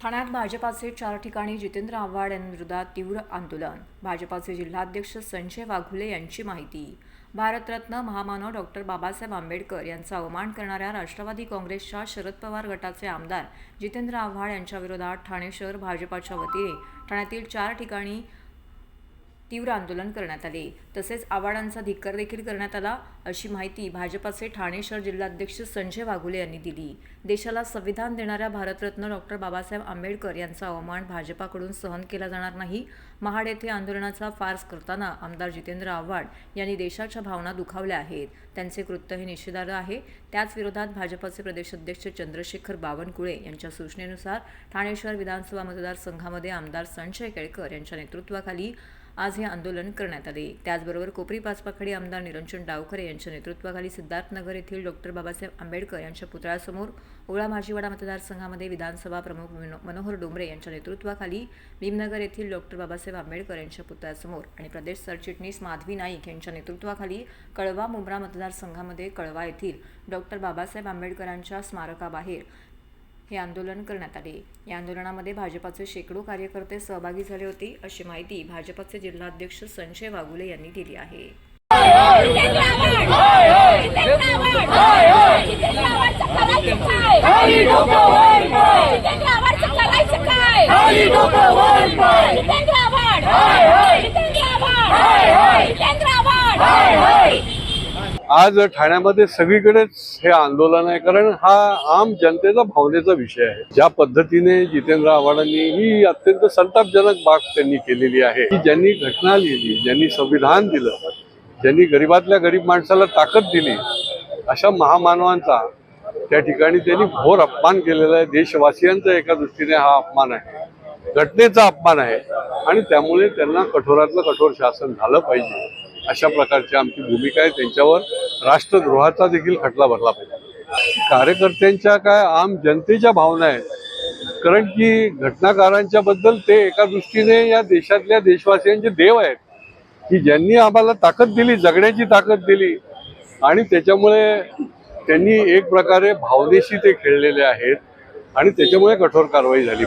ठाण्यात भाजपाचे चार ठिकाणी जितेंद्र आव्हाड यांविरोधात तीव्र आंदोलन. भाजपाचे जिल्हाध्यक्ष संजय वाघुले यांची माहिती. भारतरत्न महामानव डॉक्टर बाबासाहेब आंबेडकर यांचा अवमान करणाऱ्या राष्ट्रवादी काँग्रेसच्या शरद पवार गटाचे आमदार जितेंद्र आव्हाड यांच्याविरोधात ठाणे शहर भाजपाच्या वतीने ठाण्यातील चार ठिकाणी तीव्र आंदोलन करण्यात आले. तसेच आव्हाडांचा धिक्कार देखील करण्यात आला अशी माहिती भाजपाचे ठाणे शहर जिल्हाध्यक्ष संजय वाघुले यांनी दिली. देशाला संविधान देणाऱ्या भारतरत्न डॉक्टर बाबासाहेब आंबेडकर यांचा अवमान भाजपाकडून सहन केला जाणार नाही. महाड येथे आंदोलनाचा फार्स करताना आमदार जितेंद्र आव्हाड यांनी देशाच्या भावना दुखावल्या आहेत. त्यांचे कृत्य हे निषेधार्ह आहे. त्याच विरोधात भाजपाचे प्रदेशाध्यक्ष चंद्रशेखर बावनकुळे यांच्या सूचनेनुसार ठाणे शहर विधानसभा मतदारसंघामध्ये आमदार संजय केळकर यांच्या नेतृत्वाखाली आज हे आंदोलन करण्यात आले. त्याचबरोबर कोपरी पाचपाखडी आमदार निरंजन डावखरे यांच्या नेतृत्वाखाली सिद्धार्थनगर येथील डॉक्टर बाबासाहेब आंबेडकर यांच्या पुतळ्यासमोर ओळा भाजीवाडा मतदारसंघामध्ये विधानसभा प्रमुख मनोहर डोंबरे यांच्या नेतृत्वाखाली भीमनगर येथील डॉक्टर बाबासाहेब आंबेडकर यांच्या पुतळ्यासमोर आणि प्रदेश सरचिटणीस माधवी नाईक यांच्या नेतृत्वाखाली कळवा मुंब्रा मतदारसंघामध्ये कळवा येथील डॉक्टर बाबासाहेब आंबेडकरांच्या स्मारकाबाहेर हे आंदोलन करण्यात आले. या आंदोलनामध्ये भाजपाचे शेकडो कार्यकर्ते सहभागी झाले होते अशी माहिती भाजपाचे जिल्हाध्यक्ष संजय वाघुले यांनी दिली आहे. आज ठाण्यामध्ये सगळीकडेच हे आंदोलन आहे कारण हा आम जनतेचा भावनेचा विषय आहे. ज्या पद्धतीने जितेंद्र आव्हाडांनी ही अत्यंत संतापजनक बाब त्यांनी केलेली आहे. की ज्यांनी घटना लिहिली ज्यांनी संविधान दिलं ज्यांनी गरीबातल्या गरीब माणसाला ताकद दिली अशा महामानवांचा त्या ठिकाणी त्यांनी घोर अपमान केलेला आहे. देशवासियांचा एका दृष्टीने हा अपमान आहे. घटनेचा अपमान आहे. आणि त्यामुळे त्यांना कठोरातलं कठोर शासन झालं पाहिजे. अशा प्रकारची आमची भूमिका आहे. त्यांच्यावर राष्ट्रद्रोहाचा देखील खटला भरला पाहिजे. कार्यकर्त्यांच्या काय आम जनतेच्या भावना आहेत. कारण की घटनाकारांच्या बद्दल ते एका दृष्टीने या देशातल्या देशवासियांचे देव आहेत. की ज्यांनी आम्हाला ताकद दिली जगण्याची ताकद दिली. आणि त्याच्यामुळे त्यांनी एक प्रकारे भावनेशी ते खेळलेले आहेत. आणि त्याच्यामुळे कठोर कारवाई झाली.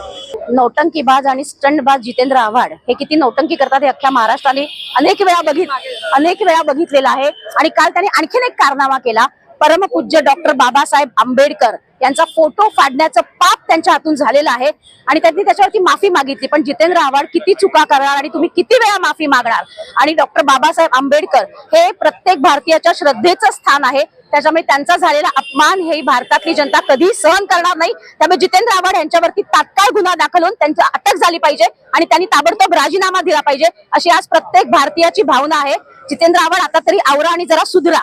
नौटंकीबाज आणि स्टंटबाज जितेंद्र आव्हाड हे किती नौटंकी करतात हे अख्ख्या महाराष्ट्राने अनेक वेळा बघित अनेक वेळा बघितलेलं आहे. आणि काल त्यांनी आणखीन एक कारनामा केला. परमपूज्य डॉक्टर बाबासाहेब आंबेडकर यांचा फोटो फाडण्याचं पाप त्यांच्या हातून झालेलं आहे. आणि त्यांनी त्याच्यावरती माफी मागितली. पण जितेंद्र आव्हाड किती चुका करणार आणि तुम्ही किती वेळा माफी मागणार? आणि डॉक्टर बाबासाहेब आंबेडकर हे प्रत्येक भारतीयाच्या श्रद्धेचं स्थान आहे. त्याच्यामुळे त्यांचा झालेला अपमान हे भारतातली जनता कधी सहन करणार नाही. त्यामुळे जितेंद्र आव्हाड यांच्यावरती तात्काळ गुन्हा दाखल होऊन त्यांची अटक झाली पाहिजे आणि त्यांनी ताबडतोब राजीनामा दिला पाहिजे अशी आज प्रत्येक भारतीयाची भावना आहे. जितेंद्र आव्हाड आता तरी आवरा आणि जरा सुधरा.